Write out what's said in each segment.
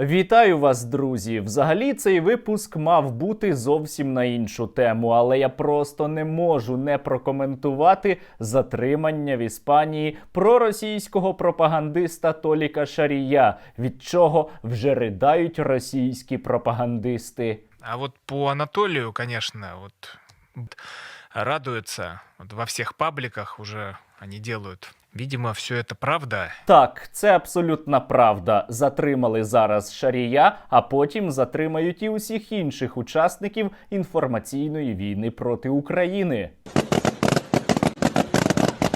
Вітаю вас, друзі! Взагалі цей випуск мав бути зовсім на іншу тему, але я просто не можу не прокоментувати затримання в Іспанії проросійського пропагандиста Толіка Шарія, від чого вже ридають російські пропагандисти. А вот по Анатолию, конечно, вот радуется. Вот во всех пабликах уже они делают. Видимо, все это правда. Так, це абсолютна правда. Затримали зараз Шарія, а потім затримають і усіх інших учасників інформаційної війни проти України.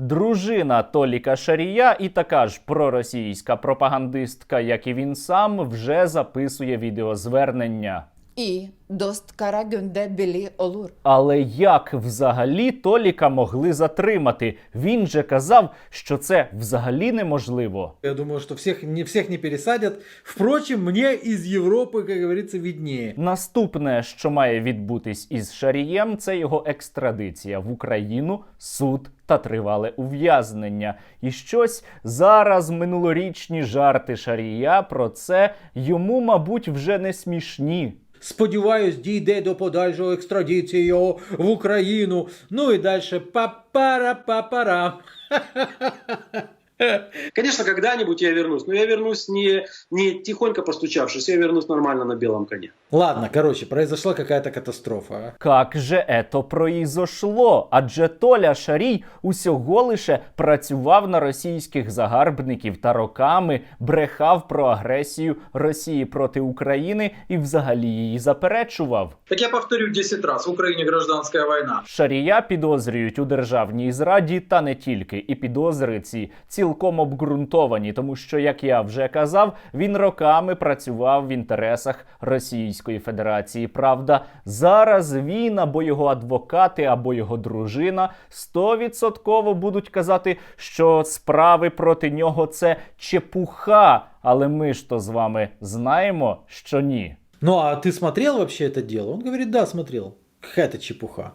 Дружина Толіка Шарія і така ж проросійська пропагандистка, як і він сам, вже записує відеозвернення. І дост кара гюнде білі олур. Але як взагалі Толіка могли затримати? Він же казав, що це взагалі неможливо. Я думаю, что всех не, всех не пересадят. Впрочем, мне из Европы, как говорится, виднее. Наступне, що має відбутись із Шарієм, це його екстрадиція в Україну, суд та тривале ув'язнення. І щось зараз минулорічні жарти Шарія про це йому, мабуть, вже не смішні. Сподіваюсь, дійде до подальшого екстрадиції його в Україну. Ну і далі па-пара-па-пара. Конечно, когда-нибудь я вернусь, но я вернусь не, не тихонько постучавшись, я вернусь нормально на белом коне. Ладно, короче, произошла какая-то катастрофа. Как же ето произошло? Адже Толя Шарій усього лише працював на російських загарбників та роками брехав про агресію Росії проти України і взагалі її заперечував. Так я повторю 10 раз, в Украине гражданская война. Шарія підозрюють у державній зраді, та не тільки. І підозри ці цілком обґрунтовані, тому що, як я вже казав, він роками працював в інтересах Російської Федерації. Правда, зараз він або його адвокати, або його дружина стовідсотково будуть казати, що справи проти нього це чепуха. Але ми ж то з вами знаємо, що ні. Ну а ты смотрел вообще это дело? Он говорит, да, смотрел. Какая-то чепуха.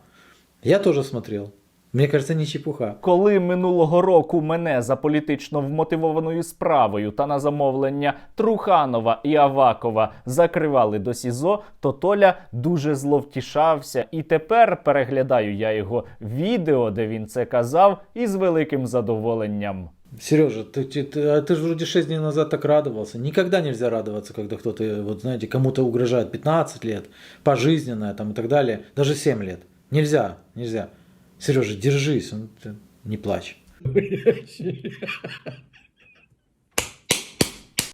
Я тоже смотрел. Мне кажется, не чепуха. Коли минулого року мене за політично вмотивованою справою та на замовлення Труханова і Авакова закривали до СІЗО, то Толя дуже зловтішався. І тепер переглядаю я його відео, де він це казав, із великим задоволенням. Сережа, ты, ты, ты- а ты же вроде 6 дней назад так радовался. Никогда нельзя радоваться, когда кто-то, вот знаете, кому-то угрожает 15 лет, пожизненное там и так далее, даже 7 лет. Нельзя, нельзя. Сережа, держись, он- ты не плачь.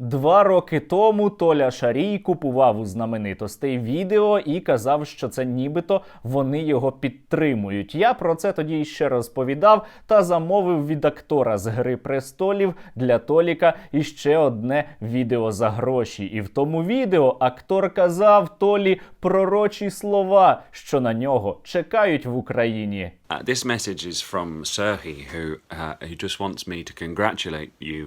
Два роки тому Толя Шарій купував у знаменитостей відео і казав, що це нібито вони його підтримують. Я про це тоді ще розповідав та замовив від актора з Гри престолів для Толіка іще одне відео за гроші. І в тому відео актор казав Толі пророчі слова, що на нього чекають в Україні. Uh, this message is from Serhi, who uh, who just wants me to congratulate you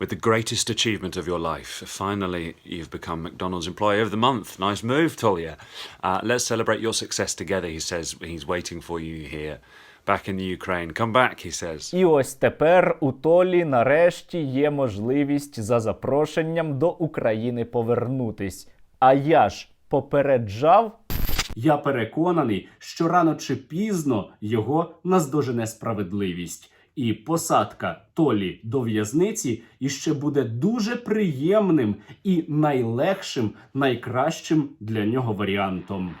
with the greatest achievement of your life. Finally, you've become McDonald's Employee of the Month. Nice move, Tolia. Uh, let's celebrate your success together. He says he's waiting for you here, back in the Ukraine. Come back, he says. І ось тепер у Толі нарешті є можливість за запрошенням до України повернутись. А я ж попереджав. Я переконаний, що рано чи пізно його наздожене справедливість, і посадка Толі до в'язниці іще буде дуже приємним і найлегшим, найкращим для нього варіантом.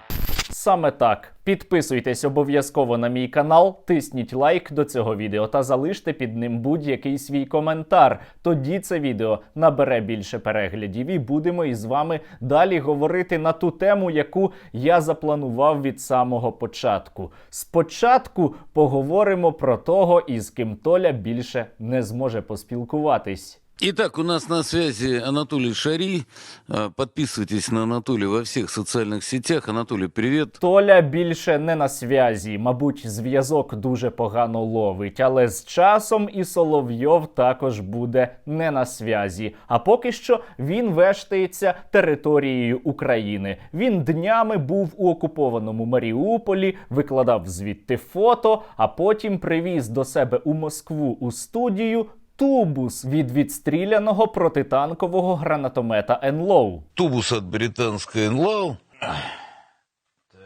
Саме так. Підписуйтесь обов'язково на мій канал, тисніть лайк до цього відео та залиште під ним будь-який свій коментар. Тоді це відео набере більше переглядів і будемо із вами далі говорити на ту тему, яку я запланував від самого початку. Спочатку поговоримо про того, із ким Толя більше не зможе поспілкуватись. Итак, у нас на связи Анатолий Шари. Э, Подписывайтесь на Анатолия во всех социальных сетях. Анатолий, привет. Толя більше не на зв'язі. Мабуть, зв'язок дуже погано ловить, але з часом і Соловйов також буде не на зв'язі. А поки що він вештається територією України. Він днями був у окупованому Маріуполі, викладав звідти фото, а потім привіз до себе у Москву у студію тубус від відстріляного протитанкового гранатомета Енлоу. Тубус від британського НЛАУ.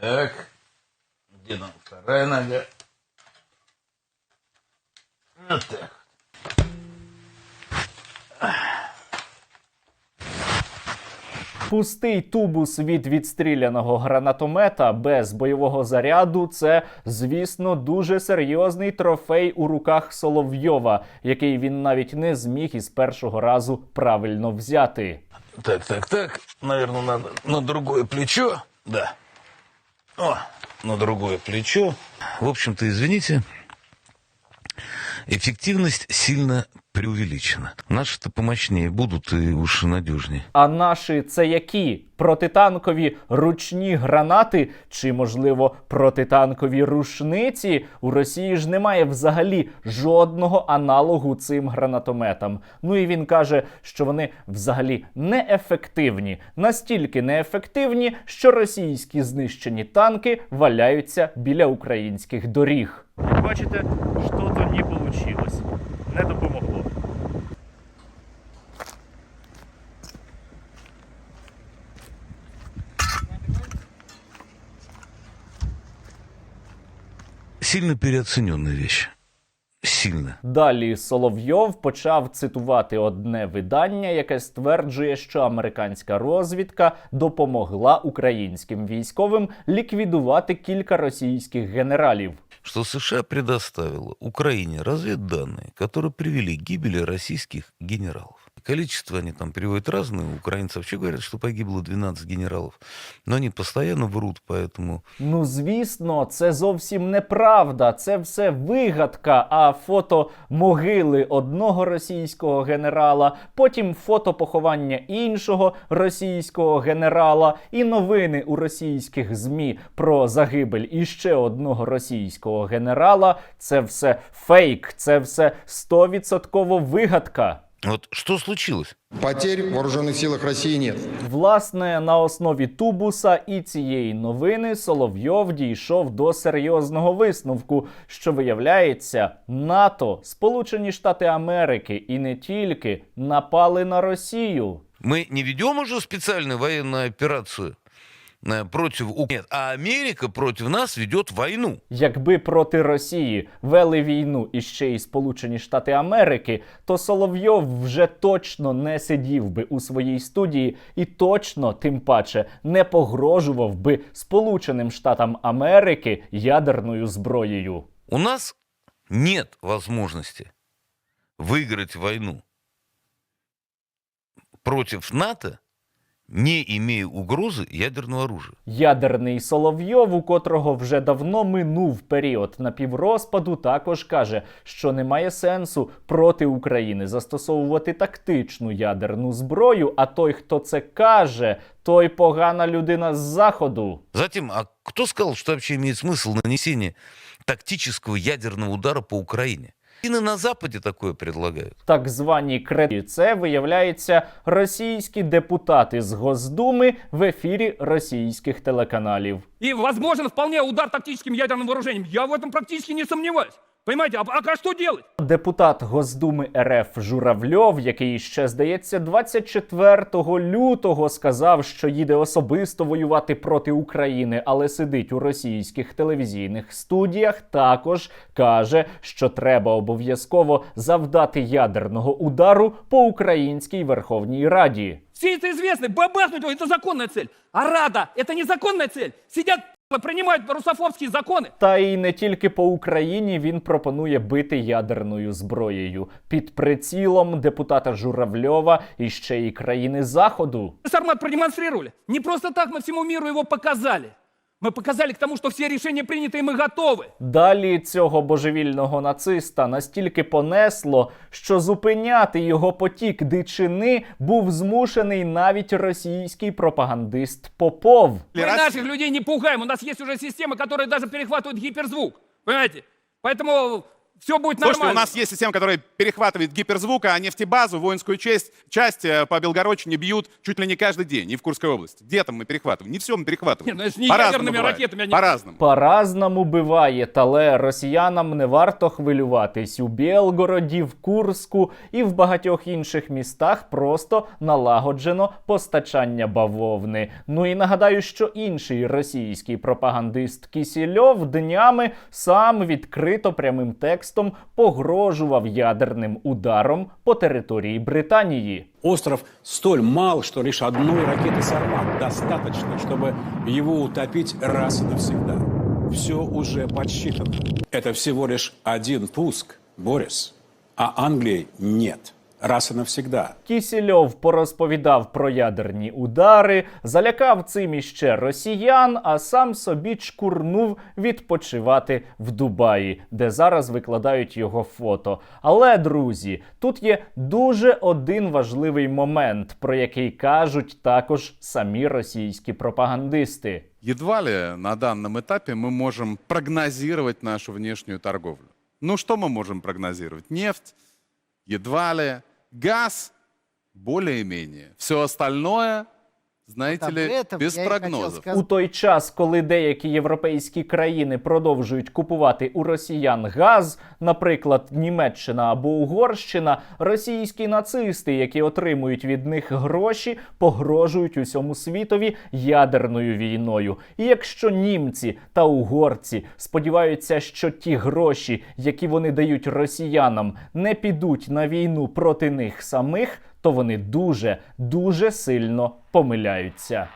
Так. Де нам вторая нога? Так. Пустий тубус від відстріляного гранатомета без бойового заряду це, звісно, дуже серйозний трофей у руках Соловйова, який він навіть не зміг із першого разу правильно взяти. Так, так, так. Наверное, надо на другое плечо. Да. О, на другое плечо. В общем-то, извините, эффективность сильно преувеличена. Наши-то помощнее будут и уж надежнее. А наші це які? Протитанкові ручні гранати чи, можливо, протитанкові рушниці? У Росії ж немає взагалі жодного аналогу цим гранатометам. Ну і він каже, що вони взагалі неефективні, настільки неефективні, що російські знищені танки валяються біля українських доріг. Бачите, що то не вийшло. Не допомогло. Сильно переоцененная вещь. Сильно. Далі Соловйов почав цитувати одне видання, яке стверджує, що американська розвідка допомогла українським військовим ліквідувати кілька російських генералів. Что США предоставила Украине разведданные, которые привели к гибели российских генералов Количество они там приводят разные. Украинцы вообще говорят, что погибло 12 генералов. Но они постоянно врут, поэтому Ну, звісно, це зовсім неправда. Це все вигадка. А фото могили одного російського генерала, потім фото поховання іншого російського генерала, і новини у російських змі про загибель іще одного російського генерала. Це все фейк, це все стовідсотково вигадка. вот что случилось? Потерь в вооруженных силах России нет. Власне, на основі тубуса і цієї новини Соловйов дійшов до серйозного висновку, що виявляється, НАТО, Сполучені Штати Америки і не тільки напали на Росію. Мы не ведем уже специальную военную операцию э, против Украины, Нет, а Америка против нас ведет войну. Якби проти Росії вели війну іще й Сполучені Штати Америки, то Соловйов вже точно не сидів би у своїй студії і точно, тим паче, не погрожував би Сполученим Штатам Америки ядерною зброєю. У нас нет возможности выиграть войну против НАТО, не имея угрозы ядерного оружия. Ядерний Соловйов, у котрого вже давно минув період напіврозпаду, також каже, що немає сенсу проти України застосовувати тактичну ядерну зброю. А той, хто це каже, той погана людина з заходу. Затем, а кто сказал, что вообще имеет смысл нанесение тактического ядерного удара по Украине? не на западі такое предлагають. Так звані кредити. Це виявляється російські депутати з Госдуми в ефірі російських телеканалів. І можливо, вполне удар тактичним ядерним вооруженням. Я в этом практически не сомневаюсь. Понимаете, а, а что делать? Депутат Госдуми РФ Журавльов, який ще здається 24 лютого сказав, що їде особисто воювати проти України, але сидить у російських телевізійних студіях, також каже, що треба обов'язково завдати ядерного удару по українській Верховній Раді. Все это известно. Бабахнуть его – это законная цель. А Рада – это незаконная цель. Сидят, принимают русофобські закони. Та й не тільки по Україні він пропонує бити ядерною зброєю під прицілом депутата Журавльова і ще й країни Заходу. Сармат продемонстрировали. Не просто так ми всьому міру його показали. Мы показали к тому, что все решения приняты, и мы готовы. Далі цього божевільного нациста настільки понесло, що зупиняти його потік дичини був змушений навіть російський пропагандист Попов. Мы наших людей не пугаем. У нас есть уже система, которая даже перехватывает гиперзвук. Понимаете? Поэтому Все будет Слушайте, нормально. у нас есть система, которая перехватывает гиперзвук, а нефтебазу, воинскую часть, часть э, по Белгородчине бьют чуть ли не каждый день, и в Курской области. Где там мы перехватываем? Не все мы перехватываем. Не, ну это же не По-разному ядерными бывает. ракетами, они- По-разному. По-разному буває, але росіянам не варто хвилюватись у Білгороді, в Курску і в багатьох інших містах просто налагоджено постачання бавовни. Ну і нагадаю, що інший російський пропагандист Кісільов днями сам відкрито прямим текстом погрожував ядерним ударом по території Британії. Остров столь мал, что лишь одной ракеты «Сармат» достаточно, чтобы его утопить раз и навсегда. Все уже подсчитано. Это всего лишь один пуск, Борис. А Англии нет. Раз и навсегда. Кісільов порозповідав про ядерні удари, залякав цим іще росіян, а сам собі чкурнув відпочивати в Дубаї, де зараз викладають його фото. Але, друзі, тут є дуже один важливий момент, про який кажуть також самі російські пропагандисти. Едва ли на данном этапе мы можем прогнозировать нашу внешнюю торговлю. Ну что мы можем прогнозировать? Нефть, едва ли, газ, более-менее. Все остальное, знаете ли, без прогнозов. У той час, коли деякі європейські країни продовжують купувати у росіян газ, наприклад, Німеччина або Угорщина, російські нацисти, які отримують від них гроші, погрожують усьому світові ядерною війною. І якщо німці та угорці сподіваються, що ті гроші, які вони дають росіянам, не підуть на війну проти них самих, то вони дуже дуже сильно помиляються.